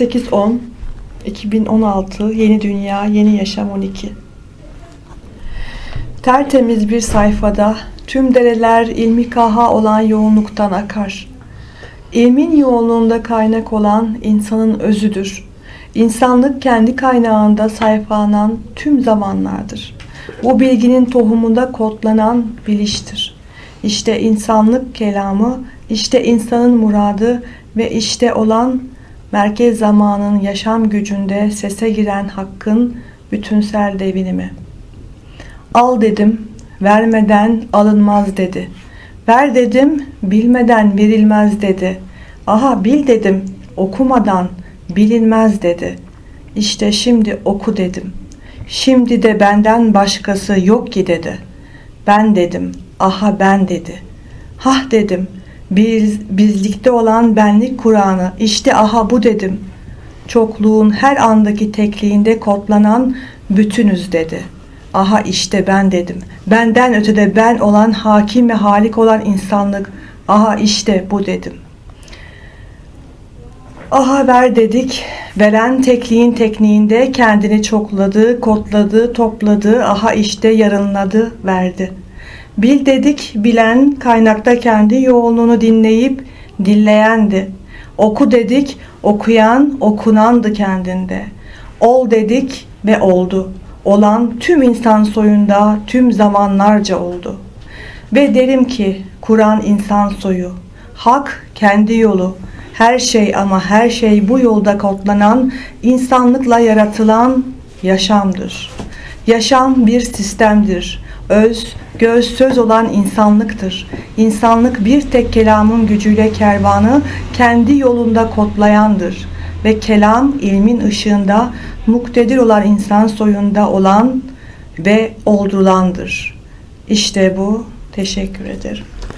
08-10 2016 Yeni Dünya Yeni Yaşam 12 Tertemiz bir sayfada tüm dereler ilmi kaha olan yoğunluktan akar. İlmin yoğunluğunda kaynak olan insanın özüdür. İnsanlık kendi kaynağında sayfalanan tüm zamanlardır. Bu bilginin tohumunda kodlanan biliştir. İşte insanlık kelamı, işte insanın muradı ve işte olan merkez zamanın yaşam gücünde sese giren hakkın bütünsel devinimi. Al dedim, vermeden alınmaz dedi. Ver dedim, bilmeden verilmez dedi. Aha bil dedim, okumadan bilinmez dedi. İşte şimdi oku dedim. Şimdi de benden başkası yok ki dedi. Ben dedim, aha ben dedi. Hah dedim, biz, bizlikte olan benlik Kur'an'ı, işte aha bu dedim. Çokluğun her andaki tekliğinde kodlanan bütünüz dedi. Aha işte ben dedim. Benden ötede ben olan hakim ve halik olan insanlık. Aha işte bu dedim. Aha ver dedik. Veren tekliğin tekniğinde kendini çokladı, kodladı, topladı. Aha işte yarınladı, verdi. Bil dedik, bilen kaynakta kendi yoğunluğunu dinleyip dinleyendi. Oku dedik, okuyan okunandı kendinde. Ol dedik ve oldu. Olan tüm insan soyunda tüm zamanlarca oldu. Ve derim ki Kur'an insan soyu, hak kendi yolu, her şey ama her şey bu yolda kodlanan, insanlıkla yaratılan yaşamdır. Yaşam bir sistemdir. Öz, göz, söz olan insanlıktır. İnsanlık bir tek kelamın gücüyle kervanı kendi yolunda kodlayandır. Ve kelam ilmin ışığında muktedir olan insan soyunda olan ve oldulandır. İşte bu. Teşekkür ederim.